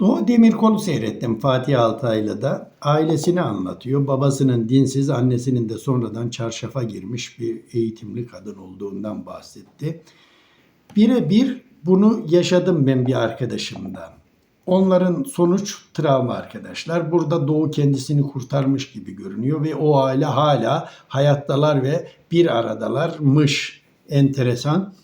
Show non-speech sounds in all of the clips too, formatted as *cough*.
Doğu Demirkol'u seyrettim Fatih Altaylı'da. Ailesini anlatıyor. Babasının dinsiz, annesinin de sonradan çarşafa girmiş bir eğitimli kadın olduğundan bahsetti. Birebir bunu yaşadım ben bir arkadaşımdan. Onların sonuç travma arkadaşlar. Burada Doğu kendisini kurtarmış gibi görünüyor ve o aile hala hayattalar ve bir aradalarmış. Enteresan.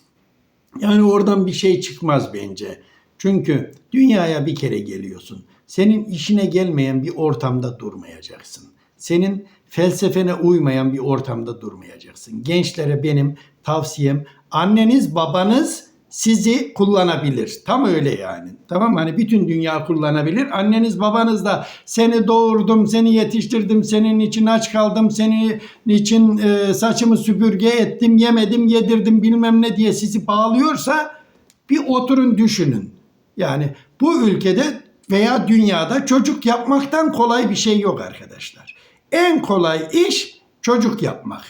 Yani oradan bir şey çıkmaz bence. Çünkü dünyaya bir kere geliyorsun. Senin işine gelmeyen bir ortamda durmayacaksın. Senin felsefene uymayan bir ortamda durmayacaksın. Gençlere benim tavsiyem anneniz babanız sizi kullanabilir. Tam öyle yani. Tamam? Hani bütün dünya kullanabilir. Anneniz babanız da seni doğurdum, seni yetiştirdim, senin için aç kaldım, senin için e, saçımı süpürge ettim, yemedim, yedirdim bilmem ne diye sizi bağlıyorsa bir oturun düşünün. Yani bu ülkede veya dünyada çocuk yapmaktan kolay bir şey yok arkadaşlar. En kolay iş çocuk yapmak.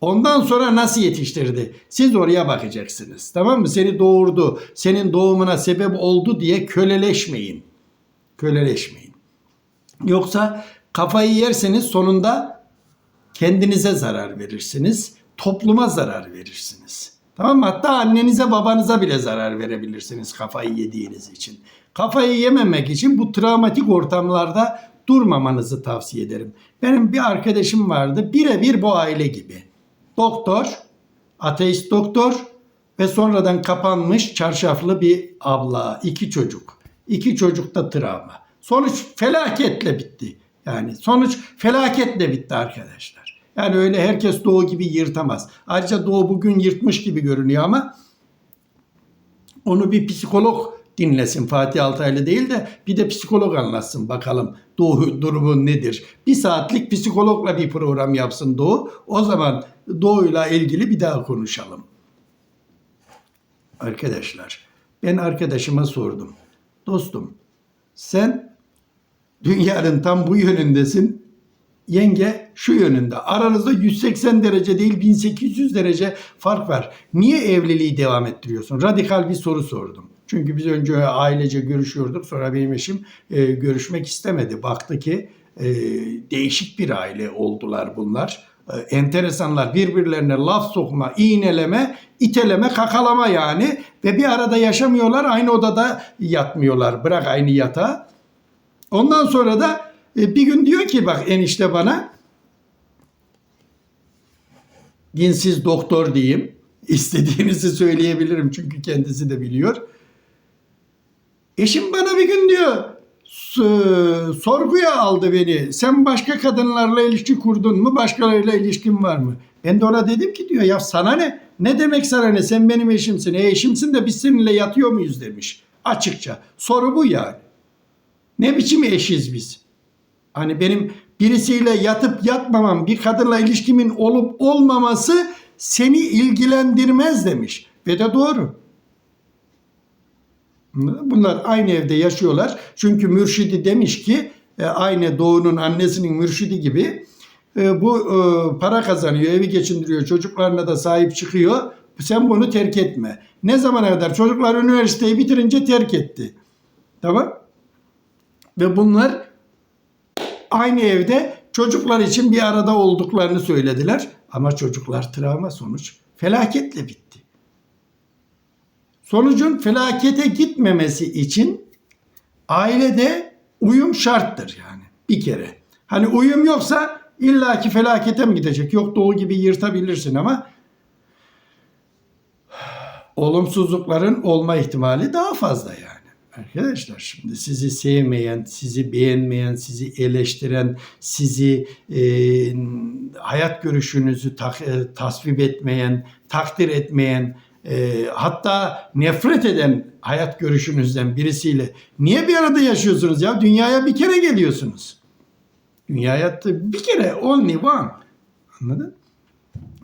Ondan sonra nasıl yetiştirdi? Siz oraya bakacaksınız. Tamam mı? Seni doğurdu, senin doğumuna sebep oldu diye köleleşmeyin. Köleleşmeyin. Yoksa kafayı yerseniz sonunda kendinize zarar verirsiniz, topluma zarar verirsiniz. Tamam mı? Hatta annenize babanıza bile zarar verebilirsiniz kafayı yediğiniz için. Kafayı yememek için bu travmatik ortamlarda durmamanızı tavsiye ederim. Benim bir arkadaşım vardı birebir bu aile gibi. Doktor, ateist doktor ve sonradan kapanmış çarşaflı bir abla, iki çocuk. İki çocuk da travma. Sonuç felaketle bitti. Yani sonuç felaketle bitti arkadaşlar. Yani öyle herkes Doğu gibi yırtamaz. Ayrıca Doğu bugün yırtmış gibi görünüyor ama onu bir psikolog dinlesin Fatih Altaylı değil de bir de psikolog anlatsın bakalım Doğu durumu nedir. Bir saatlik psikologla bir program yapsın Doğu. O zaman Doğu'yla ilgili bir daha konuşalım. Arkadaşlar ben arkadaşıma sordum. Dostum sen dünyanın tam bu yönündesin. Yenge şu yönünde. Aranızda 180 derece değil 1800 derece fark var. Niye evliliği devam ettiriyorsun? Radikal bir soru sordum. Çünkü biz önce ailece görüşüyorduk. Sonra benim eşim e, görüşmek istemedi. Baktı ki e, değişik bir aile oldular bunlar. E, enteresanlar birbirlerine laf sokma, iğneleme, iteleme, kakalama yani. Ve bir arada yaşamıyorlar. Aynı odada yatmıyorlar. Bırak aynı yatağa. Ondan sonra da e, bir gün diyor ki bak enişte bana dinsiz doktor diyeyim. *laughs* İstediğinizi söyleyebilirim çünkü kendisi de biliyor. Eşim bana bir gün diyor "s- sorguya aldı beni. Sen başka kadınlarla ilişki kurdun mu? Başkalarıyla ilişkin var mı? Ben de ona dedim ki diyor ya sana ne? Ne demek sana ne? Sen benim eşimsin. E eşimsin de biz seninle yatıyor muyuz demiş. Açıkça. Soru bu yani. Ne biçim eşiz biz? Hani benim birisiyle yatıp yatmamam, bir kadınla ilişkimin olup olmaması seni ilgilendirmez demiş. Ve de doğru. Bunlar aynı evde yaşıyorlar. Çünkü mürşidi demiş ki e, aynı Doğu'nun annesinin mürşidi gibi e, bu e, para kazanıyor, evi geçindiriyor, çocuklarına da sahip çıkıyor. Sen bunu terk etme. Ne zamana kadar? Çocuklar üniversiteyi bitirince terk etti. Tamam? Ve bunlar aynı evde çocuklar için bir arada olduklarını söylediler. Ama çocuklar travma sonuç felaketle bitti. Sonucun felakete gitmemesi için ailede uyum şarttır yani bir kere. Hani uyum yoksa illaki felakete mi gidecek? Yok doğu gibi yırtabilirsin ama *sighs* olumsuzlukların olma ihtimali daha fazla yani. Arkadaşlar şimdi sizi sevmeyen, sizi beğenmeyen, sizi eleştiren, sizi e, hayat görüşünüzü tak, e, tasvip etmeyen, takdir etmeyen, e, hatta nefret eden hayat görüşünüzden birisiyle niye bir arada yaşıyorsunuz ya? Dünyaya bir kere geliyorsunuz. Dünyaya bir kere only one. Anladın?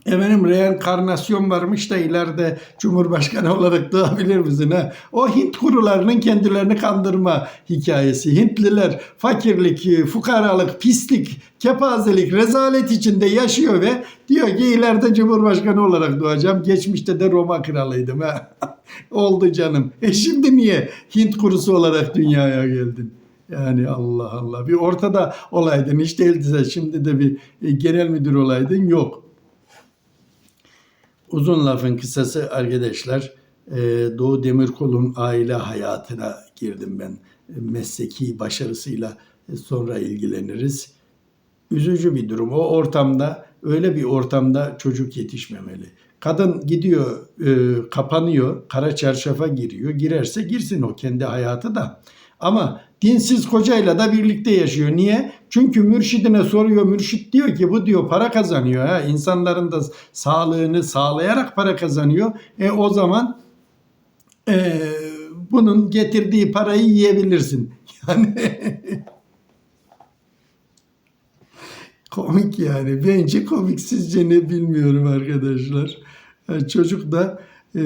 Efendim reenkarnasyon varmış da ileride Cumhurbaşkanı olarak doğabilir misin? Ha? O Hint kurularının kendilerini kandırma hikayesi. Hintliler fakirlik, fukaralık, pislik, kepazelik, rezalet içinde yaşıyor ve diyor ki ileride Cumhurbaşkanı olarak doğacağım. Geçmişte de Roma kralıydım. Ha? *laughs* Oldu canım. E şimdi niye Hint kurusu olarak dünyaya geldin? Yani Allah Allah. Bir ortada olaydın. Hiç değilse şimdi de bir e, genel müdür olaydın. Yok. Uzun lafın kısası arkadaşlar e, Doğu Demirkol'un aile hayatına girdim ben. Mesleki başarısıyla e, sonra ilgileniriz. Üzücü bir durum. O ortamda öyle bir ortamda çocuk yetişmemeli. Kadın gidiyor, e, kapanıyor, kara çarşafa giriyor. Girerse girsin o kendi hayatı da. Ama dinsiz kocayla da birlikte yaşıyor. Niye? Çünkü mürşidine soruyor. Mürşit diyor ki bu diyor para kazanıyor. Ha? İnsanların da sağlığını sağlayarak para kazanıyor. E o zaman e, bunun getirdiği parayı yiyebilirsin. *laughs* Yani komik yani. Bence komik sizce ne bilmiyorum arkadaşlar. Yani çocuk da e,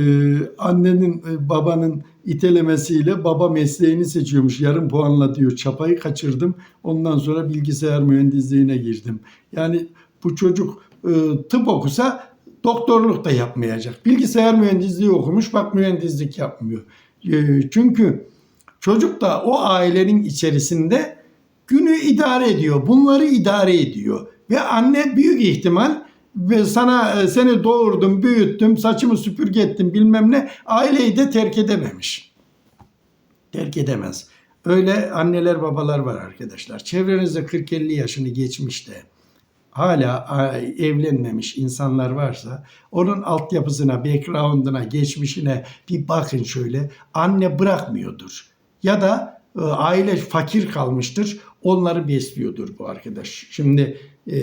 annenin e, babanın itelemesiyle baba mesleğini seçiyormuş. Yarım puanla diyor çapayı kaçırdım. Ondan sonra bilgisayar mühendisliğine girdim. Yani bu çocuk e, tıp okusa doktorluk da yapmayacak. Bilgisayar mühendisliği okumuş bak mühendislik yapmıyor. E, çünkü çocuk da o ailenin içerisinde günü idare ediyor. Bunları idare ediyor. Ve anne büyük ihtimal ve sana e, seni doğurdum, büyüttüm, saçımı süpürge ettim bilmem ne aileyi de terk edememiş. Terk edemez. Öyle anneler babalar var arkadaşlar. Çevrenizde 40-50 yaşını geçmiş de hala evlenmemiş insanlar varsa onun altyapısına, background'una, geçmişine bir bakın şöyle. Anne bırakmıyordur. Ya da e, aile fakir kalmıştır. Onları besliyordur bu arkadaş. Şimdi e,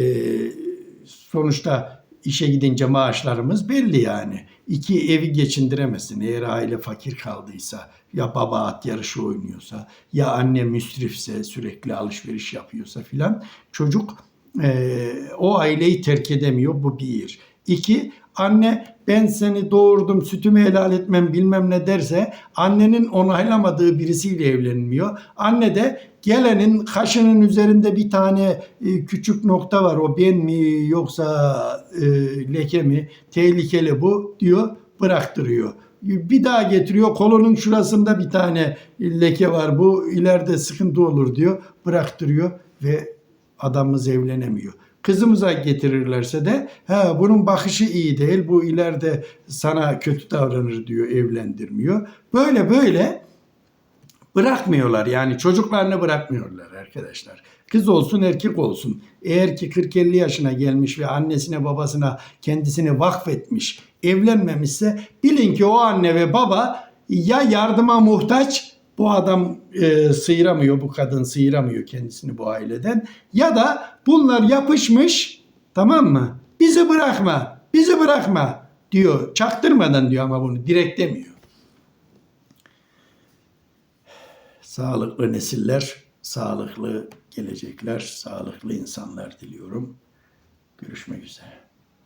sonuçta işe gidince maaşlarımız belli yani. İki evi geçindiremezsin eğer aile fakir kaldıysa ya baba at yarışı oynuyorsa ya anne müsrifse sürekli alışveriş yapıyorsa filan çocuk e, o aileyi terk edemiyor bu bir. İki anne ben seni doğurdum sütümü helal etmem bilmem ne derse annenin onaylamadığı birisiyle evlenmiyor. Anne de gelenin kaşının üzerinde bir tane e, küçük nokta var o ben mi yoksa e, leke mi tehlikeli bu diyor bıraktırıyor. Bir daha getiriyor kolunun şurasında bir tane leke var bu ileride sıkıntı olur diyor bıraktırıyor ve adamımız evlenemiyor. Kızımıza getirirlerse de ha bunun bakışı iyi değil bu ileride sana kötü davranır diyor evlendirmiyor. Böyle böyle bırakmıyorlar yani çocuklarını bırakmıyorlar arkadaşlar. Kız olsun erkek olsun. Eğer ki 40-50 yaşına gelmiş ve annesine babasına kendisini vakfetmiş, evlenmemişse bilin ki o anne ve baba ya yardıma muhtaç bu adam e, sıyıramıyor, bu kadın sıyıramıyor kendisini bu aileden. Ya da bunlar yapışmış tamam mı? Bizi bırakma, bizi bırakma diyor. Çaktırmadan diyor ama bunu direkt demiyor. Sağlıklı nesiller, sağlıklı gelecekler, sağlıklı insanlar diliyorum. Görüşmek üzere.